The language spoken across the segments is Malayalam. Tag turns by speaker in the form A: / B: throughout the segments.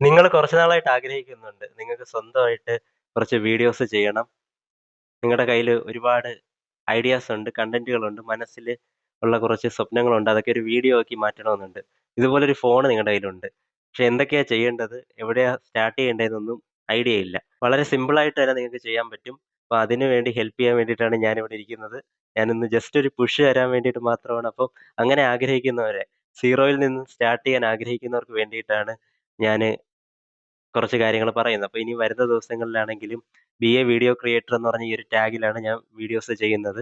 A: നിങ്ങൾ കുറച്ച് നാളായിട്ട് ആഗ്രഹിക്കുന്നുണ്ട്. നിങ്ങൾക്ക് സ്വന്തമായിട്ട് കുറച്ച് വീഡിയോസ് ചെയ്യണം. നിങ്ങളുടെ കയ്യിൽ ഒരുപാട് ഐഡിയാസ് ഉണ്ട്, കണ്ടന്റുകളുണ്ട്, മനസ്സിൽ ഉള്ള കുറച്ച് സ്വപ്നങ്ങളുണ്ട്. അതൊക്കെ ഒരു വീഡിയോ ആക്കി മാറ്റണമെന്നുണ്ട്. ഇതുപോലൊരു ഫോൺ നിങ്ങളുടെ കയ്യിലുണ്ട്. പക്ഷെ എന്തൊക്കെയാ ചെയ്യേണ്ടത്? എവിടെയാ സ്റ്റാർട്ട് ചെയ്യേണ്ടതെന്നൊന്നും ഐഡിയ ഇല്ല. വളരെ സിമ്പിളായിട്ട് തന്നെ നിങ്ങൾക്ക് ചെയ്യാൻ പറ്റും. അപ്പോൾ അതിനു വേണ്ടി ഹെൽപ്പ് ചെയ്യാൻ വേണ്ടിയിട്ടാണ് ഞാനിവിടെ ഇരിക്കുന്നത്. ഞാനിന്ന് ജസ്റ്റ് ഒരു പുഷ് തരാൻ വേണ്ടിയിട്ട് മാത്രമാണ്. അപ്പം അങ്ങനെ ആഗ്രഹിക്കുന്നവരെ സീറോയിൽ നിന്ന് സ്റ്റാർട്ട് ചെയ്യാൻ ആഗ്രഹിക്കുന്നവർക്ക് വേണ്ടിയിട്ടാണ് ഞാൻ കുറച്ച് കാര്യങ്ങൾ പറയുന്നത്. അപ്പോൾ ഇനി വരുന്ന ദിവസങ്ങളിലാണെങ്കിലും ബി എ വീഡിയോ ക്രിയേറ്റർ എന്ന് പറഞ്ഞ ഈ ഒരു ടാഗിലാണ് ഞാൻ വീഡിയോസ് ചെയ്യുന്നത്.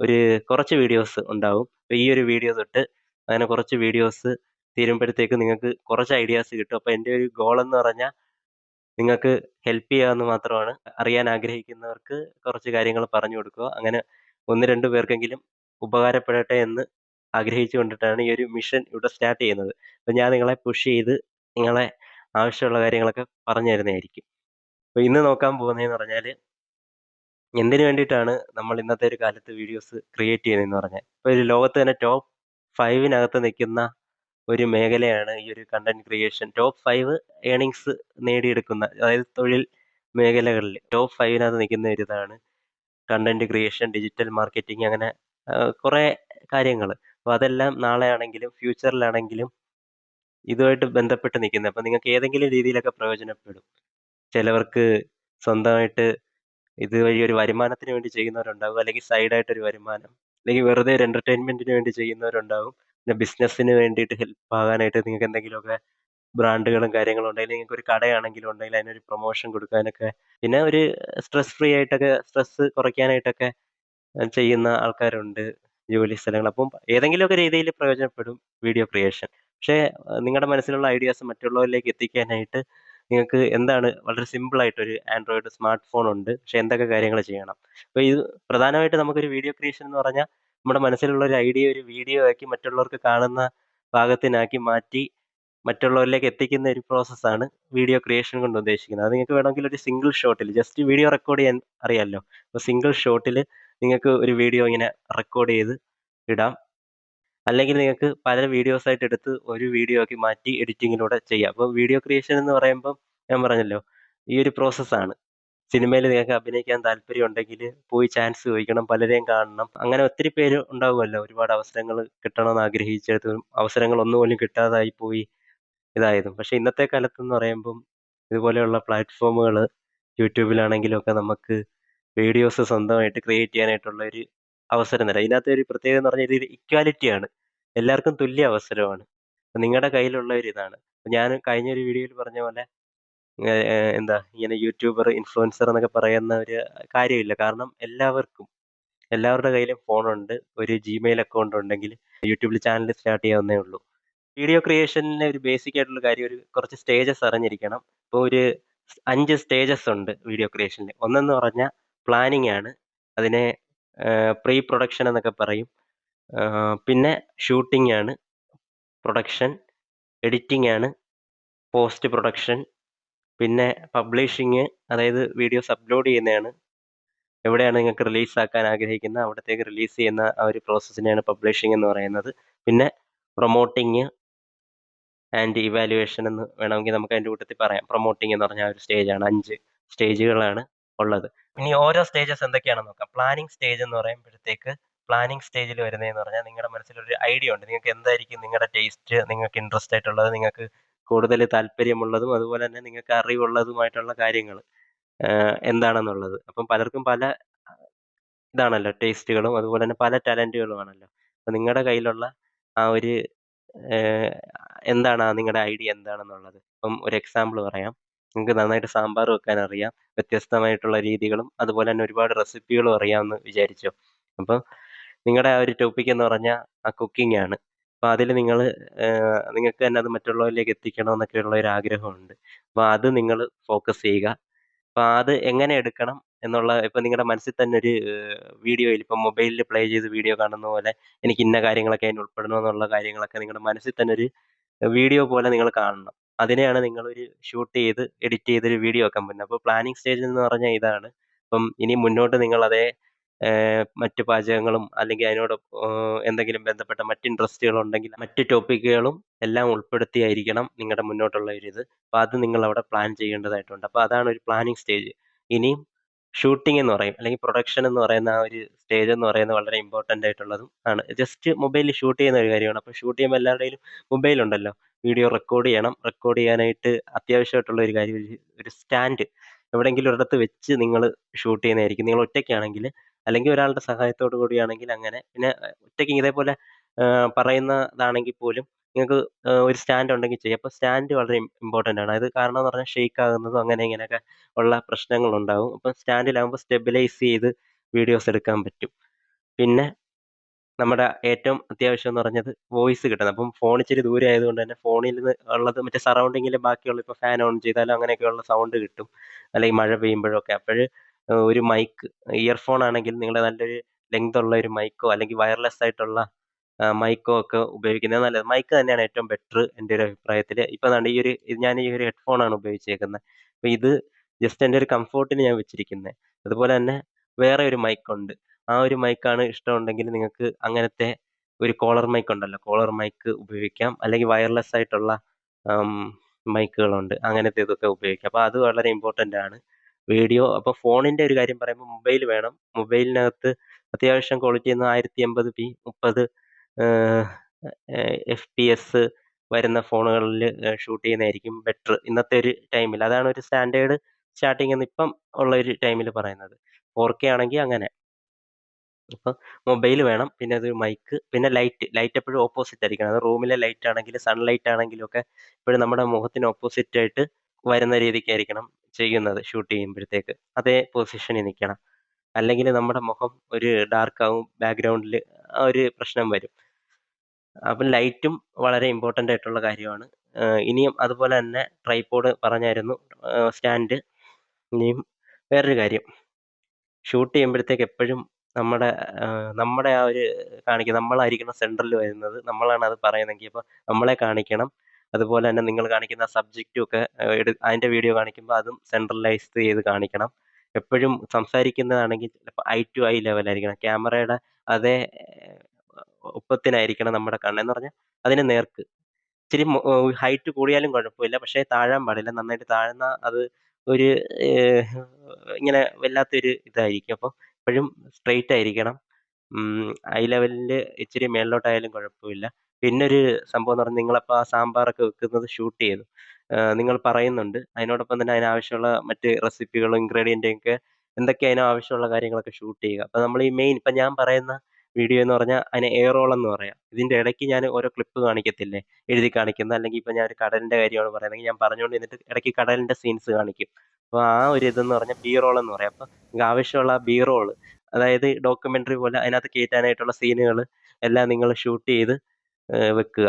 A: ഒരു കുറച്ച് വീഡിയോസ് ഉണ്ടാവും. അപ്പോൾ ഈ ഒരു വീഡിയോ തൊട്ട് അങ്ങനെ കുറച്ച് വീഡിയോസ് തീരുമ്പോഴത്തേക്ക് നിങ്ങൾക്ക് കുറച്ച് ഐഡിയാസ് കിട്ടും. അപ്പോൾ എന്റെ ഒരു ഗോൾ എന്ന് പറഞ്ഞാൽ നിങ്ങൾക്ക് ഹെൽപ്പ് ചെയ്യാമെന്ന് മാത്രമാണ്. അറിയാൻ ആഗ്രഹിക്കുന്നവർക്ക് കുറച്ച് കാര്യങ്ങൾ പറഞ്ഞു കൊടുക്കുക. അങ്ങനെ 1, 2 പേർക്കെങ്കിലും ഉപകാരപ്പെടട്ടെ എന്ന് ആഗ്രഹിച്ചു കൊണ്ടിട്ടാണ് ഈ ഒരു മിഷൻ ഇവിടെ സ്റ്റാർട്ട് ചെയ്യുന്നത്. അപ്പം ഞാൻ നിങ്ങളെ പുഷ് ചെയ്ത് നിങ്ങളെ ആവശ്യമുള്ള കാര്യങ്ങളൊക്കെ പറഞ്ഞു തരുന്നതായിരിക്കും. അപ്പോൾ ഇന്ന് നോക്കാൻ പോകുന്നതെന്ന് പറഞ്ഞാൽ എന്തിനു വേണ്ടിയിട്ടാണ് നമ്മൾ ഇന്നത്തെ ഒരു കാലത്ത് വീഡിയോസ് ക്രിയേറ്റ് ചെയ്യുന്നതെന്ന് പറഞ്ഞാൽ, ഇപ്പോൾ ഒരു ലോകത്ത് തന്നെ ടോപ്പ് ഫൈവിനകത്ത് നിൽക്കുന്ന ഒരു മേഖലയാണ് ഈ ഒരു content creation. Top five earnings നേടിയെടുക്കുന്ന അതായത് തൊഴിൽ മേഖലകളിൽ ടോപ്പ് ഫൈവിനകത്ത് നിൽക്കുന്ന ഒരു ഇതാണ് കണ്ടന്റ് ക്രിയേഷൻ, ഡിജിറ്റൽ മാർക്കറ്റിംഗ് അങ്ങനെ കുറേ കാര്യങ്ങൾ. അപ്പോൾ അതെല്ലാം നാളെ ആണെങ്കിലും ഫ്യൂച്ചറിലാണെങ്കിലും ഇതുമായിട്ട് ബന്ധപ്പെട്ട് നിൽക്കുന്നത്. അപ്പോൾ നിങ്ങൾക്ക് ഏതെങ്കിലും രീതിയിലൊക്കെ പ്രയോജനപ്പെടും. ചിലവർക്ക് സ്വന്തമായിട്ട് ഇതുവഴി ഒരു വരുമാനത്തിന് വേണ്ടി ചെയ്യുന്നവരുണ്ടാവും അല്ലെങ്കിൽ സൈഡായിട്ട് ഒരു വരുമാനം. അല്ലെങ്കിൽ വെറുതെ ഒരു എന്റർടൈൻമെന്റിന് വേണ്ടി ചെയ്യുന്നവരുണ്ടാവും പിന്നെ ബിസിനസ്സിന് വേണ്ടിയിട്ട് ഹെൽപ്പ് ആകാനായിട്ട് നിങ്ങൾക്ക് എന്തെങ്കിലുമൊക്കെ ബ്രാൻഡുകളും കാര്യങ്ങളും ഉണ്ടെങ്കിൽ നിങ്ങൾക്ക് ഒരു കടയാണെങ്കിലും ഉണ്ടെങ്കിൽ അതിനൊരു പ്രൊമോഷൻ കൊടുക്കാനൊക്കെ പിന്നെ ഒരു സ്ട്രെസ് ഫ്രീ ആയിട്ടൊക്കെ സ്ട്രെസ് കുറയ്ക്കാനായിട്ടൊക്കെ ചെയ്യുന്ന ആൾക്കാരുണ്ട് ജോലി സ്ഥലങ്ങൾ. അപ്പം ഏതെങ്കിലുമൊക്കെ രീതിയിൽ പ്രയോജനപ്പെടും വീഡിയോ ക്രിയേഷൻ. പക്ഷേ നിങ്ങളുടെ മനസ്സിലുള്ള ഐഡിയാസ് മറ്റുള്ളവരിലേക്ക് എത്തിക്കാനായിട്ട് നിങ്ങൾക്ക് എന്താണ് വളരെ സിമ്പിൾ സിമ്പിളായിട്ടൊരു ആൻഡ്രോയിഡ് സ്മാർട്ട് ഫോൺ ഉണ്ട്. പക്ഷെ എന്തൊക്കെ കാര്യങ്ങൾ ചെയ്യണം? അപ്പോൾ ഇത് പ്രധാനമായിട്ട് നമുക്കൊരു വീഡിയോ ക്രിയേഷൻ എന്ന് പറഞ്ഞാൽ നമ്മുടെ മനസ്സിലുള്ള ഒരു ഐഡിയ ഒരു വീഡിയോ ആക്കി മറ്റുള്ളവർക്ക് കാണുന്ന ഭാഗത്തിനാക്കി മാറ്റി മറ്റുള്ളവരിലേക്ക് എത്തിക്കുന്ന ഒരു പ്രോസസ്സാണ് വീഡിയോ ക്രിയേഷൻ കൊണ്ട് ഉദ്ദേശിക്കുന്നത്. അത് നിങ്ങൾക്ക് വേണമെങ്കിൽ ഒരു സിംഗിൾ ഷോട്ടിൽ ജസ്റ്റ് വീഡിയോ റെക്കോർഡ് ചെയ്യാൻ അറിയാമല്ലോ. അപ്പോൾ സിംഗിൾ ഷോട്ടിൽ നിങ്ങൾക്ക് ഒരു വീഡിയോ ഇങ്ങനെ റെക്കോർഡ് ചെയ്ത് ഇടാം. അല്ലെങ്കിൽ നിങ്ങൾക്ക് പല വീഡിയോസ് ആയിട്ട് എടുത്ത് ഒരു വീഡിയോ ആക്കി മാറ്റി എഡിറ്റിങ്ങിലൂടെ ചെയ്യാം. അപ്പോൾ വീഡിയോ ക്രിയേഷൻ എന്ന് പറയുമ്പോൾ ഞാൻ പറഞ്ഞല്ലോ ഈ ഒരു പ്രോസസ്സാണ്. സിനിമയിൽ നിങ്ങൾക്ക് അഭിനയിക്കാൻ താല്പര്യം ഉണ്ടെങ്കിൽ പോയി ചാൻസ് ചോദിക്കണം, പലരെയും കാണണം. അങ്ങനെ ഒത്തിരി പേര് ഉണ്ടാവുമല്ലോ ഒരുപാട് അവസരങ്ങൾ കിട്ടണമെന്ന് ആഗ്രഹിച്ചിട്ടും അവസരങ്ങൾ ഒന്നുപോലും കിട്ടാതായി പോയി ഇതായതും. പക്ഷേ ഇന്നത്തെ കാലത്ത് എന്ന് പറയുമ്പം ഇതുപോലെയുള്ള പ്ലാറ്റ്ഫോമുകൾ യൂട്യൂബിലാണെങ്കിലും ഒക്കെ നമുക്ക് വീഡിയോസ് സ്വന്തമായിട്ട് ക്രിയേറ്റ് ചെയ്യാനായിട്ടുള്ള ഒരു അവസരം തരാം. ഇതിനകത്ത് ഒരു പ്രത്യേകത എന്ന് പറഞ്ഞാൽ ഇത് ഇക്വാലിറ്റിയാണ്. എല്ലാവർക്കും തുല്യ അവസരമാണ്. നിങ്ങളുടെ കയ്യിലുള്ള ഒരു ഇതാണ്. ഞാൻ കഴിഞ്ഞ ഒരു വീഡിയോയിൽ പറഞ്ഞ പോലെ എന്താ ഇങ്ങനെ യൂട്യൂബർ, ഇൻഫ്ലുവൻസർ എന്നൊക്കെ പറയുന്ന ഒരു കാര്യമില്ല. കാരണം എല്ലാവർക്കും എല്ലാവരുടെ കയ്യിലും ഫോണുണ്ട്. ഒരു ജിമെയിൽ അക്കൗണ്ട് ഉണ്ടെങ്കിൽ യൂട്യൂബിൽ ചാനൽ സ്റ്റാർട്ട് ചെയ്യാവുന്നേ ഉള്ളൂ. വീഡിയോ ക്രിയേഷനിലെ ഒരു ബേസിക് ആയിട്ടുള്ള കാര്യം ഒരു കുറച്ച് സ്റ്റേജസ് അറിഞ്ഞിരിക്കണം. ഇപ്പോൾ ഒരു അഞ്ച് സ്റ്റേജസ് ഉണ്ട് വീഡിയോ ക്രിയേഷനിൽ. ഒന്നെന്ന് പറഞ്ഞാൽ പ്ലാനിങ് ആണ്. അതിനെ പ്രീ പ്രൊഡക്ഷൻ എന്നൊക്കെ പറയും. പിന്നെ ഷൂട്ടിംഗ് ആണ്. പ്രൊഡക്ഷൻ, എഡിറ്റിംഗ് ആണ്. പോസ്റ്റ് പ്രൊഡക്ഷൻ, പിന്നെ പബ്ലിഷിങ് അതായത് വീഡിയോസ് അപ്ലോഡ് ചെയ്യുന്നതാണ്. എവിടെയാണ് നിങ്ങൾക്ക് റിലീസ് ആക്കാൻ ആഗ്രഹിക്കുന്നത് അവിടത്തേക്ക് റിലീസ് ചെയ്യുന്ന ആ ഒരു പ്രോസസ്സിനെയാണ് പബ്ലിഷിംഗ് എന്ന് പറയുന്നത്. പിന്നെ പ്രൊമോട്ടിങ് ആൻഡ് ഇവാലുവേഷൻ എന്ന് വേണമെങ്കിൽ നമുക്ക് അതിന്റെ കൂട്ടത്തിൽ പറയാം. പ്രൊമോട്ടിംഗ് എന്ന് പറഞ്ഞ ആ ഒരു സ്റ്റേജാണ്. അഞ്ച് സ്റ്റേജുകളാണ് ഉള്ളത്. ഇനി ഓരോ സ്റ്റേജസ് എന്തൊക്കെയാണെന്ന് നോക്കാം. പ്ലാനിംഗ് സ്റ്റേജ് എന്ന് പറയുമ്പോഴത്തേക്ക് പ്ലാനിംഗ് സ്റ്റേജിൽ വരുന്നതെന്ന് പറഞ്ഞാൽ നിങ്ങളുടെ മനസ്സിലൊരു ഐഡിയ ഉണ്ട്. നിങ്ങൾക്ക് എന്തായിരിക്കും നിങ്ങളുടെ ടേസ്റ്റ്, നിങ്ങൾക്ക് ഇൻട്രസ്റ്റ് ആയിട്ടുള്ളത്, നിങ്ങൾക്ക് കൂടുതൽ താല്പര്യമുള്ളതും അതുപോലെ തന്നെ നിങ്ങൾക്ക് അറിവുള്ളതുമായിട്ടുള്ള കാര്യങ്ങൾ എന്താണെന്നുള്ളത്. അപ്പം പലർക്കും പല ഇതാണല്ലോ ടേസ്റ്റുകളും അതുപോലെ തന്നെ പല ടാലന്റുകളും ആണല്ലോ. അപ്പം നിങ്ങളുടെ കയ്യിലുള്ള ആ ഒരു എന്താണ് നിങ്ങളുടെ ഐഡിയ എന്താണെന്നുള്ളത്. ഇപ്പം ഒരു എക്സാമ്പിൾ പറയാം. നിങ്ങൾക്ക് നന്നായിട്ട് സാമ്പാർ വെക്കാൻ അറിയാം. വ്യത്യസ്തമായിട്ടുള്ള രീതികളും അതുപോലെ തന്നെ ഒരുപാട് റെസിപ്പികളും അറിയാമെന്ന് വിചാരിച്ചു അപ്പം നിങ്ങളുടെ ആ ഒരു ടോപ്പിക് എന്ന് പറഞ്ഞാൽ ആ കുക്കിംഗ് ആണ്. അപ്പോൾ അതിൽ നിങ്ങൾ നിങ്ങൾക്ക് തന്നെ അത് മറ്റുള്ളവരിലേക്ക് എത്തിക്കണം എന്നൊക്കെയുള്ള ഒരു ആഗ്രഹമുണ്ട്. അപ്പോൾ അത് നിങ്ങൾ ഫോക്കസ് ചെയ്യുക. അപ്പോൾ അത് എങ്ങനെ എടുക്കണം എന്നുള്ള ഇപ്പം നിങ്ങളുടെ മനസ്സിൽ തന്നെ ഒരു വീഡിയോയിൽ ഇപ്പം മൊബൈലിൽ പ്ലേ ചെയ്ത് വീഡിയോ കാണുന്ന പോലെ എനിക്ക് ഇന്ന കാര്യങ്ങളൊക്കെ അതിൽ ഉൾപ്പെടണം എന്നുള്ള കാര്യങ്ങളൊക്കെ നിങ്ങളുടെ മനസ്സിൽ തന്നെ ഒരു വീഡിയോ പോലെ നിങ്ങൾ കാണണം. അതിനെയാണ് ഒരു ഷൂട്ട് ചെയ്ത് എഡിറ്റ് ചെയ്ത് ഒരു വീഡിയോ ആക്കാൻ പറ്റുന്നത്. അപ്പോൾ പ്ലാനിങ് സ്റ്റേജ് എന്ന് പറഞ്ഞാൽ ഇതാണ്. അപ്പം ഇനി മുന്നോട്ട് നിങ്ങൾ അതേ മറ്റ് പാചകങ്ങളും അല്ലെങ്കിൽ അതിനോട് എന്തെങ്കിലും ബന്ധപ്പെട്ട മറ്റ് ഇൻട്രസ്റ്റുകൾ ഉണ്ടെങ്കിൽ മറ്റ് ടോപ്പിക്കുകളും എല്ലാം ഉൾപ്പെടുത്തിയായിരിക്കണം നിങ്ങളുടെ മുന്നോട്ടുള്ള ഒരു ഇത് അപ്പോൾ അത് നിങ്ങൾ അവിടെ പ്ലാൻ ചെയ്യേണ്ടതായിട്ടുണ്ട്. അപ്പോൾ അതാണ് ഒരു പ്ലാനിങ് സ്റ്റേജ്. ഇനിയും ഷൂട്ടിംഗ് എന്ന് പറയും അല്ലെങ്കിൽ പ്രൊഡക്ഷൻ എന്ന് പറയുന്ന ആ ഒരു സ്റ്റേജ് എന്ന് പറയുന്നത് വളരെ ഇമ്പോർട്ടന്റ് ആയിട്ടുള്ളതും ആണ്. ജസ്റ്റ് മൊബൈലിൽ ഷൂട്ട് ചെയ്യുന്ന ഒരു കാര്യമാണ്. അപ്പോൾ ഷൂട്ട് ചെയ്യുമ്പോൾ എല്ലാവരുടെയും മൊബൈൽ ഉണ്ടല്ലോ. വീഡിയോ റെക്കോർഡ് ചെയ്യണം. റെക്കോർഡ് ചെയ്യാനായിട്ട് അത്യാവശ്യമായിട്ടുള്ള ഒരു കാര്യം ഒരു സ്റ്റാൻഡ് എവിടെയെങ്കിലും ഒരിടത്ത് വെച്ച് നിങ്ങൾ ഷൂട്ട് ചെയ്യുന്നതായിരിക്കും. നിങ്ങൾ ഒറ്റയ്ക്കാണെങ്കിൽ അല്ലെങ്കിൽ ഒരാളുടെ സഹായത്തോടു കൂടിയാണെങ്കിൽ അങ്ങനെ. പിന്നെ ഒറ്റയ്ക്ക് ഇതേപോലെ പറയുന്നതാണെങ്കിൽ പോലും നിങ്ങൾക്ക് ഒരു സ്റ്റാൻഡ് ഉണ്ടെങ്കിൽ ചെയ്യാം. അപ്പോൾ സ്റ്റാൻഡ് വളരെ ഇമ്പോർട്ടന്റ് ആണ്. അത് കാരണം എന്ന് പറഞ്ഞാൽ ഷെയ്ക്ക് ആകുന്നതും അങ്ങനെ ഇങ്ങനെയൊക്കെ ഉള്ള പ്രശ്നങ്ങളുണ്ടാവും. അപ്പോൾ സ്റ്റാൻഡിലാകുമ്പോൾ സ്റ്റെബിലൈസ് ചെയ്ത് വീഡിയോസ് എടുക്കാൻ പറ്റും. പിന്നെ നമ്മുടെ ഏറ്റവും അത്യാവശ്യം എന്ന് പറഞ്ഞത് വോയിസ് കിട്ടണം. അപ്പം ഫോൺ ഇച്ചിരി ദൂരെ ആയതുകൊണ്ട് തന്നെ ഫോണിൽ നിന്ന് ഉള്ളത് മറ്റേ സറൗണ്ടിങ്ങിൽ ബാക്കിയുള്ള ഇപ്പോൾ ഫാൻ ഓൺ ചെയ്താലും അങ്ങനെയൊക്കെയുള്ള സൗണ്ട് കിട്ടും. അല്ലെങ്കിൽ മഴ പെയ്യുമ്പോഴൊക്കെ. അപ്പോഴ് ഏഹ്, ഒരു മൈക്ക് ഇയർഫോൺ ആണെങ്കിൽ നിങ്ങൾ നല്ലൊരു ലെങ്ത് ഉള്ള ഒരു മൈക്കോ അല്ലെങ്കിൽ വയർലെസ് ആയിട്ടുള്ള മൈക്കോ ഒക്കെ ഉപയോഗിക്കുന്നത് നല്ലത്. മൈക്ക് തന്നെയാണ് ഏറ്റവും ബെറ്റർ എന്റെ ഒരു അഭിപ്രായത്തിൽ. ദാണ്ട് ഈ ഒരു ഞാൻ ഈ ഒരു ഹെഡ്ഫോൺ ആണ് ഉപയോഗിച്ചേക്കുന്നത്. അപ്പോൾ ഇത് ജസ്റ്റ് എന്റെ ഒരു കംഫോർട്ടിന് ഞാൻ വെച്ചിരിക്കുന്നത്. അതുപോലെ തന്നെ വേറെ ഒരു മൈക്ക് ഉണ്ട്. ആ ഒരു മൈക്കാണ് ഇഷ്ടമുണ്ടെങ്കിൽ നിങ്ങൾക്ക് അങ്ങനത്തെ ഒരു കോളർ മൈക്ക് ഉണ്ടല്ലോ. കോളർ മൈക്ക് ഉപയോഗിക്കാം. അല്ലെങ്കിൽ വയർലെസ് ആയിട്ടുള്ള മൈക്കുകളുണ്ട്. അങ്ങനത്തെ ഇതൊക്കെ ഉപയോഗിക്കാം. അപ്പോൾ അത് വളരെ ഇമ്പോർട്ടന്റ് ആണ്. വീഡിയോ അപ്പോൾ ഫോണിന്റെ ഒരു കാര്യം പറയുമ്പോൾ മൊബൈൽ വേണം. മൊബൈലിനകത്ത് അത്യാവശ്യം ക്വാളിറ്റി എന്ന് 1080p 30 പി എസ് വരുന്ന ഫോണുകളിൽ ഷൂട്ട് ചെയ്യുന്നതായിരിക്കും ബെറ്റർ ഇന്നത്തെ ഒരു ടൈമിൽ. അതാണ് ഒരു സ്റ്റാൻഡേർഡ് സ്റ്റാർട്ടിംഗ് എന്ന് ഇപ്പം ഉള്ള ഒരു ടൈമിൽ പറയുന്നത്. 4K ആണെങ്കിൽ അങ്ങനെ. അപ്പോൾ മൊബൈൽ വേണം. പിന്നെ അത് മൈക്ക്, പിന്നെ ലൈറ്റ്. ലൈറ്റ് എപ്പോഴും ഓപ്പോസിറ്റ് ആയിരിക്കണം. അത് റൂമിലെ ലൈറ്റ് ആണെങ്കിലും സൺലൈറ്റ് ആണെങ്കിലും ഒക്കെ എപ്പോഴും നമ്മുടെ മുഖത്തിന് ഓപ്പോസിറ്റ് ആയിട്ട് വരുന്ന രീതിക്കായിരിക്കണം ചെയ്യുന്നത് ഷൂട്ട് ചെയ്യുമ്പോഴത്തേക്ക്. അതേ പൊസിഷനിൽ നിൽക്കണം. അല്ലെങ്കിൽ നമ്മുടെ മുഖം ഒരു ഡാർക്ക് ആവും. ബാക്ക്ഗ്രൗണ്ടിൽ ആ ഒരു പ്രശ്നം വരും. അപ്പം ലൈറ്റും വളരെ ഇമ്പോർട്ടന്റ് ആയിട്ടുള്ള കാര്യമാണ്. ഇനിയും അതുപോലെ തന്നെ ട്രൈപോഡ് പറഞ്ഞായിരുന്നു. സ്റ്റാൻഡ്. ഇനിയും വേറൊരു കാര്യം ഷൂട്ട് ചെയ്യുമ്പോഴത്തേക്ക് എപ്പോഴും നമ്മുടെ നമ്മുടെ ആ ഒരു കാണിക്കുക നമ്മളായിരിക്കണം സെന്ററിൽ വരുന്നത്. നമ്മളാണ് അത് പറയുന്നതെങ്കിൽ അപ്പോൾ നമ്മളെ കാണിക്കണം. അതുപോലെ തന്നെ നിങ്ങൾ കാണിക്കുന്ന സബ്ജക്റ്റും ഒക്കെ എടു അതിന്റെ വീഡിയോ കാണിക്കുമ്പോൾ അതും സെൻട്രലൈസ് ചെയ്ത് കാണിക്കണം. എപ്പോഴും സംസാരിക്കുന്നതാണെങ്കിൽ ചിലപ്പോൾ ഐ ടു ഐ ലെവലായിരിക്കണം. ക്യാമറയുടെ അതേ ഒപ്പത്തിനായിരിക്കണം നമ്മുടെ കണ്ണെന്ന് പറഞ്ഞാൽ അതിന് നേർക്ക്. ഇച്ചിരി ഹൈറ്റ് കൂടിയാലും കുഴപ്പമില്ല. പക്ഷേ താഴാൻ പാടില്ല. നന്നായിട്ട് താഴ്ന്നാൽ അത് ഒരു ഇങ്ങനെ വല്ലാത്തൊരു ഇതായിരിക്കും. അപ്പോൾ എപ്പോഴും സ്ട്രെയിറ്റ് ആയിരിക്കണം. ഉം, ഐ ലെവലിൽ ഇച്ചിരി മേളിലോട്ടായാലും കുഴപ്പമില്ല. പിന്നൊരു സംഭവം എന്ന് പറഞ്ഞാൽ നിങ്ങളപ്പോൾ ആ സാമ്പാറൊക്കെ വെക്കുന്നത് ഷൂട്ട് ചെയ്തു. നിങ്ങൾ പറയുന്നുണ്ട്. അതിനോടൊപ്പം തന്നെ അതിനാവശ്യമുള്ള മറ്റ് റെസിപ്പികളും ഇൻഗ്രീഡിയന്റും ഒക്കെ എന്തൊക്കെ അതിന് ആവശ്യമുള്ള കാര്യങ്ങളൊക്കെ ഷൂട്ട് ചെയ്യുക. അപ്പോൾ നമ്മൾ ഈ മെയിൻ ഇപ്പം ഞാൻ പറയുന്ന വീഡിയോ എന്ന് പറഞ്ഞാൽ അതിനെ എയറോൾ റോൾ എന്ന് പറയാം. ഇതിന്റെ ഇടയ്ക്ക് ഞാൻ ഓരോ ക്ലിപ്പ് കാണിക്കത്തില്ലേ? എഴുതി കാണിക്കുന്ന അല്ലെങ്കിൽ ഇപ്പോ ഞാൻ ഒരു കടലിന്റെ കാര്യമാണ് പറയുന്നതെങ്കിൽ ഞാൻ പറഞ്ഞുകൊണ്ട് പറഞ്ഞുകൊണ്ടിരുന്നിട്ട് ഇടയ്ക്ക് കടലിന്റെ സീൻസ് കാണിക്കും. അപ്പോൾ ആ ഒരു ഇതെന്ന് പറഞ്ഞാൽ ബി റോൾ എന്ന് പറയും. അപ്പോൾ നിങ്ങൾക്ക് ആവശ്യമുള്ള ബി റോൾ അതായത് ഡോക്യുമെന്ററി പോലെ അതിനകത്ത് കയറ്റാനായിട്ടുള്ള സീനുകൾ എല്ലാം നിങ്ങൾ ഷൂട്ട് ചെയ്ത് വെക്കുക.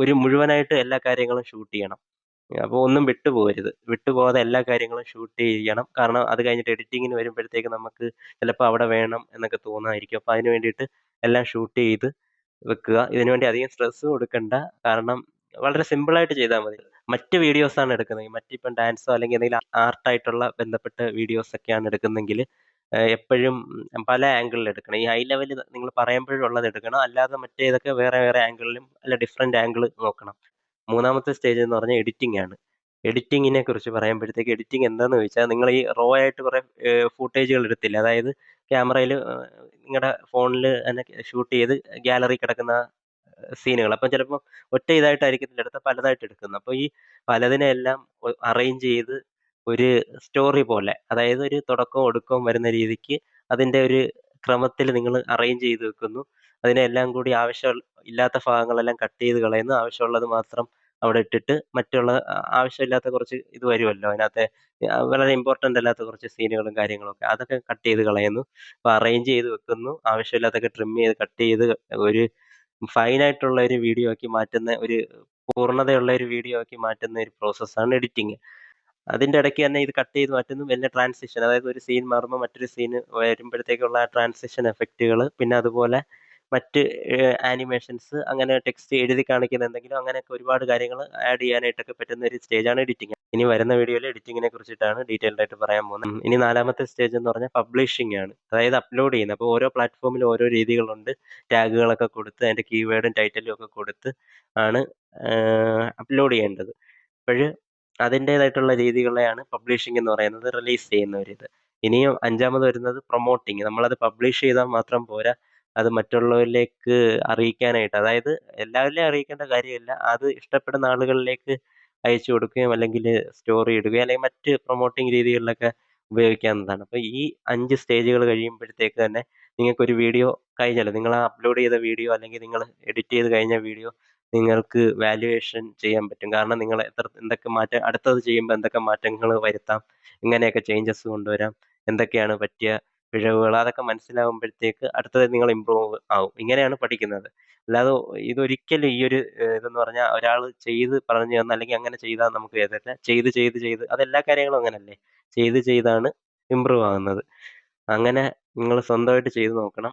A: ഒരു മുഴുവനായിട്ട് എല്ലാ കാര്യങ്ങളും ഷൂട്ട് ചെയ്യണം. അപ്പോൾ ഒന്നും വിട്ടുപോകരുത് വിട്ടുപോകാതെ എല്ലാ കാര്യങ്ങളും ഷൂട്ട് ചെയ്യണം. കാരണം അത് കഴിഞ്ഞിട്ട് എഡിറ്റിങ്ങിന് വരുമ്പോഴത്തേക്ക് നമുക്ക് ചിലപ്പോൾ അവിടെ വേണം എന്നൊക്കെ തോന്നായിരിക്കും അപ്പോൾ അതിന് വേണ്ടിയിട്ട് എല്ലാം ഷൂട്ട് ചെയ്ത് വെക്കുക. ഇതിനുവേണ്ടി അധികം സ്ട്രെസ് കൊടുക്കണ്ട. കാരണം വളരെ സിമ്പിളായിട്ട് ചെയ്താൽ മതി. മറ്റ് ആണ് എടുക്കുന്നത്. മറ്റിപ്പം ഡാൻസോ അല്ലെങ്കിൽ എന്തെങ്കിലും ആർട്ടായിട്ടുള്ള ബന്ധപ്പെട്ട വീഡിയോസൊക്കെയാണ് എടുക്കുന്നെങ്കിൽ എടുക്കുന്നതെങ്കിൽ എപ്പോഴും പല ആംഗിളിൽ എടുക്കണം. ഈ ഹൈ ലെവലിൽ നിങ്ങൾ പറയുമ്പോഴുള്ളത് എടുക്കണം. അല്ലാതെ മറ്റേതൊക്കെ വേറെ വേറെ ആംഗിളിലും അല്ല ഡിഫറെന്റ് ആംഗിൾ നോക്കണം. മൂന്നാമത്തെ സ്റ്റേജ് എന്ന് പറഞ്ഞാൽ എഡിറ്റിംഗ് ആണ്. എഡിറ്റിങ്ങിനെ കുറിച്ച് പറയുമ്പോഴത്തേക്ക് എഡിറ്റിംഗ് എന്താണെന്ന് ചോദിച്ചാൽ നിങ്ങൾ ഈ റോ ആയിട്ട് കുറേ ഫുട്ടേജുകൾ എടുത്തില്ല എടുത്തില്ലേ? അതായത് ക്യാമറയിൽ നിങ്ങളുടെ ഫോണിൽ തന്നെ ഷൂട്ട് ചെയ്ത് ഗാലറി കിടക്കുന്ന സീനുകൾ. അപ്പം ചിലപ്പോൾ ഒറ്റ ഇതായിട്ടായിരിക്കത്തില്ല എടുത്തത്. പലതായിട്ട് എടുക്കുന്നത്. അപ്പോൾ ഈ പലതിനെല്ലാം അറേഞ്ച് ചെയ്ത് ഒരു സ്റ്റോറി പോലെ അതായത് ഒരു തുടക്കവും ഒടുക്കവും വരുന്ന രീതിക്ക് അതിന്റെ ഒരു ക്രമത്തിൽ നിങ്ങൾ അറേഞ്ച് ചെയ്ത് വെക്കുന്നു. അതിനെല്ലാം കൂടി ആവശ്യം ഇല്ലാത്ത ഭാഗങ്ങളെല്ലാം കട്ട് ചെയ്ത് കളയുന്നു. ആവശ്യമുള്ളത് മാത്രം അവിടെ ഇട്ടിട്ട് മറ്റുള്ള ആവശ്യമില്ലാത്ത കുറച്ച് ഇത് വരുമല്ലോ അതിനകത്തെ വളരെ ഇമ്പോർട്ടന്റ് അല്ലാത്ത കുറച്ച് സീനുകളും കാര്യങ്ങളൊക്കെ അതൊക്കെ കട്ട് ചെയ്ത് കളയുന്നു. അപ്പോൾ അറേഞ്ച് ചെയ്ത് വെക്കുന്നു. ആവശ്യമില്ലാത്തൊക്കെ ട്രിം ചെയ്ത് കട്ട് ചെയ്ത് ഒരു ഫൈനായിട്ടുള്ള ഒരു വീഡിയോ ആക്കി മാറ്റുന്ന ഒരു പൂർണതയുള്ള ഒരു വീഡിയോ ആക്കി മാറ്റുന്ന ഒരു പ്രോസസ്സാണ് എഡിറ്റിങ് അതിന്റെ ഇടയ്ക്ക് തന്നെ ഇത് കട്ട് ചെയ്ത് മാറ്റുന്നു. വലിയ ട്രാൻസിഷൻ അതായത് ഒരു സീൻ മാറുമ്പോൾ മറ്റൊരു സീൻ വരുമ്പോഴത്തേക്കുള്ള ആ ട്രാൻസിഷൻ എഫക്റ്റുകൾ പിന്നെ അതുപോലെ മറ്റ് ആനിമേഷൻസ് അങ്ങനെ ടെക്സ്റ്റ് എഴുതി കാണിക്കുന്ന എന്തെങ്കിലും അങ്ങനെയൊക്കെ ഒരുപാട് കാര്യങ്ങൾ ആഡ് ചെയ്യാനായിട്ടൊക്കെ പറ്റുന്ന ഒരു സ്റ്റേജാണ് എഡിറ്റിംഗ്. ഇനി വരുന്ന വീഡിയോയിൽ എഡിറ്റിങ്ങിനെ കുറിച്ചിട്ടാണ് ഡീറ്റെയിൽഡ് ആയിട്ട് പറയാൻ പോകുന്നത്. ഇനി നാലാമത്തെ സ്റ്റേജ് എന്ന് പറഞ്ഞാൽ പബ്ലിഷിംഗ് ആണ്. അതായത് അപ്ലോഡ് ചെയ്യുന്നത്. അപ്പോൾ ഓരോ പ്ലാറ്റ്ഫോമിലും ഓരോ രീതികളുണ്ട്. ടാഗുകളൊക്കെ കൊടുത്ത് അതിന്റെ കീവേഡും ടൈറ്റലും ഒക്കെ കൊടുത്ത് ആണ് അപ്ലോഡ് ചെയ്യേണ്ടത്. അപ്പോൾ അതിന്റേതായിട്ടുള്ള രീതികളെയാണ് പബ്ലിഷിംഗ് എന്ന് പറയുന്നത്. റിലീസ് ചെയ്യുന്ന ഒരു ഇത് ഇനിയും അഞ്ചാമത് വരുന്നത് പ്രൊമോട്ടിങ് നമ്മളത് പബ്ലിഷ് ചെയ്താൽ മാത്രം പോരാ. അത് മറ്റുള്ളവരിലേക്ക് അറിയിക്കാനായിട്ട് അതായത് എല്ലാവരിലേയും അറിയിക്കേണ്ട കാര്യമില്ല. അത് ഇഷ്ടപ്പെടുന്ന ആളുകളിലേക്ക് അയച്ചു കൊടുക്കുകയും അല്ലെങ്കിൽ സ്റ്റോറി ഇടുകയും അല്ലെങ്കിൽ മറ്റ് പ്രൊമോട്ടിംഗ് രീതികളിലൊക്കെ ഉപയോഗിക്കാവുന്നതാണ്. അപ്പോൾ ഈ അഞ്ച് സ്റ്റേജുകൾ കഴിയുമ്പോഴത്തേക്ക് തന്നെ നിങ്ങൾക്കൊരു വീഡിയോ കഴിഞ്ഞല്ലോ. നിങ്ങൾ അപ്ലോഡ് ചെയ്ത വീഡിയോ അല്ലെങ്കിൽ നിങ്ങൾ എഡിറ്റ് ചെയ്ത് കഴിഞ്ഞ വീഡിയോ നിങ്ങൾക്ക് വാല്യുവേഷൻ ചെയ്യാൻ പറ്റും. കാരണം നിങ്ങൾ എത്ര എന്തൊക്കെ മാറ്റം അടുത്തത് ചെയ്യുമ്പോൾ എന്തൊക്കെ മാറ്റങ്ങൾ വരുത്താം, എങ്ങനെയൊക്കെ ചേഞ്ചസ് കൊണ്ടുവരാം, എന്തൊക്കെയാണ് പറ്റിയ പിഴവുകൾ അതൊക്കെ മനസ്സിലാവുമ്പോഴത്തേക്ക് അടുത്തത് നിങ്ങൾ ഇമ്പ്രൂവ് ആവും. ഇങ്ങനെയാണ് പഠിക്കുന്നത്. അല്ലാതെ ഇതൊരിക്കലും ഈ ഒരു ഇതെന്ന് പറഞ്ഞാൽ ഒരാൾ ചെയ്ത് പറഞ്ഞു തന്ന അല്ലെങ്കിൽ അങ്ങനെ ചെയ്താൽ നമുക്ക് ഏതല്ല ചെയ്ത് ചെയ്ത് ചെയ്ത് അതെല്ലാ കാര്യങ്ങളും അങ്ങനല്ലേ. ചെയ്ത് ചെയ്താണ് ഇമ്പ്രൂവ് ആകുന്നത് അങ്ങനെ നിങ്ങൾ സ്വന്തമായിട്ട് ചെയ്ത് നോക്കണം.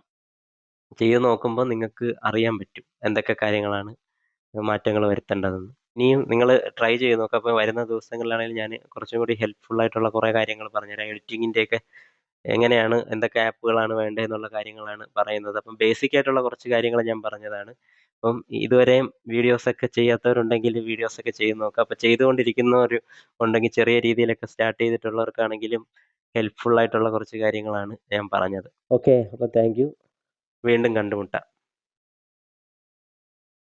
A: ചെയ്ത് നോക്കുമ്പോൾ നിങ്ങൾക്ക് അറിയാൻ പറ്റും. എന്തൊക്കെ കാര്യങ്ങളാണ് മാറ്റങ്ങൾ വരുത്തേണ്ടതെന്ന്. ഇനിയും നിങ്ങൾ ട്രൈ ചെയ്ത് നോക്കുക. അപ്പോൾ വരുന്ന ദിവസങ്ങളിലാണെങ്കിലും ഞാൻ കുറച്ചും കൂടി ഹെൽപ്ഫുൾ ആയിട്ടുള്ള കുറേ കാര്യങ്ങൾ പറഞ്ഞുതരാം. എഡിറ്റിംഗിന്റെയൊക്കെ എങ്ങനെയാണ് എന്തൊക്കെ ആപ്പുകളാണ് വേണ്ടത് എന്നുള്ള കാര്യങ്ങളാണ് പറയുന്നത്. അപ്പം ബേസിക് ആയിട്ടുള്ള കുറച്ച് കാര്യങ്ങൾ ഞാൻ പറഞ്ഞതാണ്. അപ്പം ഇതുവരെയും വീഡിയോസൊക്കെ ചെയ്യാത്തവരുണ്ടെങ്കിൽ വീഡിയോസൊക്കെ ചെയ്ത് നോക്കുക. അപ്പോൾ ചെയ്തുകൊണ്ടിരിക്കുന്നവർ ഉണ്ടെങ്കിൽ ചെറിയ രീതിയിലൊക്കെ സ്റ്റാർട്ട് ചെയ്തിട്ടുള്ളവർക്കാണെങ്കിലും ഹെൽപ്ഫുൾ ആയിട്ടുള്ള കുറച്ച് കാര്യങ്ങളാണ് ഞാൻ പറഞ്ഞത്. ഓക്കെ. അപ്പോൾ താങ്ക് യു. വീണ്ടും കണ്ടുമുട്ടാം.